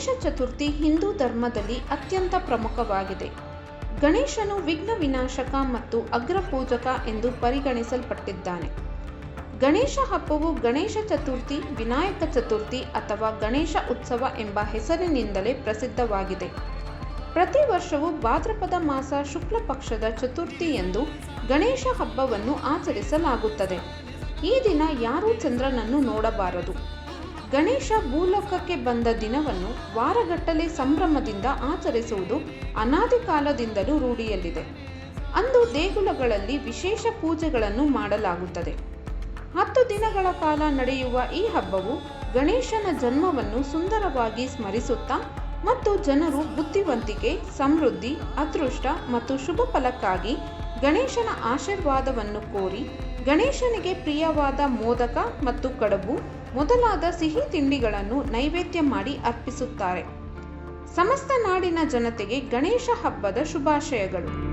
ಗಣೇಶ ಚತುರ್ಥಿ ಹಿಂದೂ ಧರ್ಮದಲ್ಲಿ ಅತ್ಯಂತ ಪ್ರಮುಖವಾಗಿದೆ. ಗಣೇಶನು ವಿಘ್ನ ವಿನಾಶಕ ಮತ್ತು ಅಗ್ರಪೂಜಕ ಎಂದು ಪರಿಗಣಿಸಲ್ಪಟ್ಟಿದ್ದಾನೆ. ಗಣೇಶ ಹಬ್ಬವು ಗಣೇಶ ಚತುರ್ಥಿ, ವಿನಾಯಕ ಚತುರ್ಥಿ ಅಥವಾ ಗಣೇಶ ಉತ್ಸವ ಎಂಬ ಹೆಸರಿನಿಂದಲೇ ಪ್ರಸಿದ್ಧವಾಗಿದೆ. ಪ್ರತಿ ವರ್ಷವೂ ಭಾದ್ರಪದ ಮಾಸ ಶುಕ್ಲ ಪಕ್ಷದ ಚತುರ್ಥಿ ಎಂದು ಗಣೇಶ ಹಬ್ಬವನ್ನು ಆಚರಿಸಲಾಗುತ್ತದೆ. ಈ ದಿನ ಯಾರೂ ಚಂದ್ರನನ್ನು ನೋಡಬಾರದು. ಗಣೇಶ ಭೂಲೋಕಕ್ಕೆ ಬಂದ ದಿನವನ್ನು ವಾರಗಟ್ಟಲೆ ಸಂಭ್ರಮದಿಂದ ಆಚರಿಸುವುದು ಅನಾದಿ ಕಾಲದಿಂದಲೂ ರೂಢಿಯಲ್ಲಿದೆ. ಅಂದು ದೇಗುಲಗಳಲ್ಲಿ ವಿಶೇಷ ಪೂಜೆಗಳನ್ನು ಮಾಡಲಾಗುತ್ತದೆ. ಹತ್ತು ದಿನಗಳ ಕಾಲ ನಡೆಯುವ ಈ ಹಬ್ಬವು ಗಣೇಶನ ಜನ್ಮವನ್ನು ಸುಂದರವಾಗಿ ಸ್ಮರಿಸುತ್ತಾ ಮತ್ತು ಜನರು ಬುದ್ಧಿವಂತಿಕೆ, ಸಮೃದ್ಧಿ, ಅದೃಷ್ಟ ಮತ್ತು ಶುಭ ಫಲಕ್ಕಾಗಿ ಗಣೇಶನ ಆಶೀರ್ವಾದವನ್ನು ಕೋರಿ ಗಣೇಶನಿಗೆ ಪ್ರಿಯವಾದ ಮೋದಕ ಮತ್ತು ಕಡುಬು, ಮೊದಲಾದ ಸಿಹಿ ತಿಂಡಿಗಳನ್ನು ನೈವೇದ್ಯ ಮಾಡಿ ಅರ್ಪಿಸುತ್ತಾರೆ. ಸಮಸ್ತ ನಾಡಿನ ಜನತೆಗೆ ಗಣೇಶ ಹಬ್ಬದ ಶುಭಾಶಯಗಳು.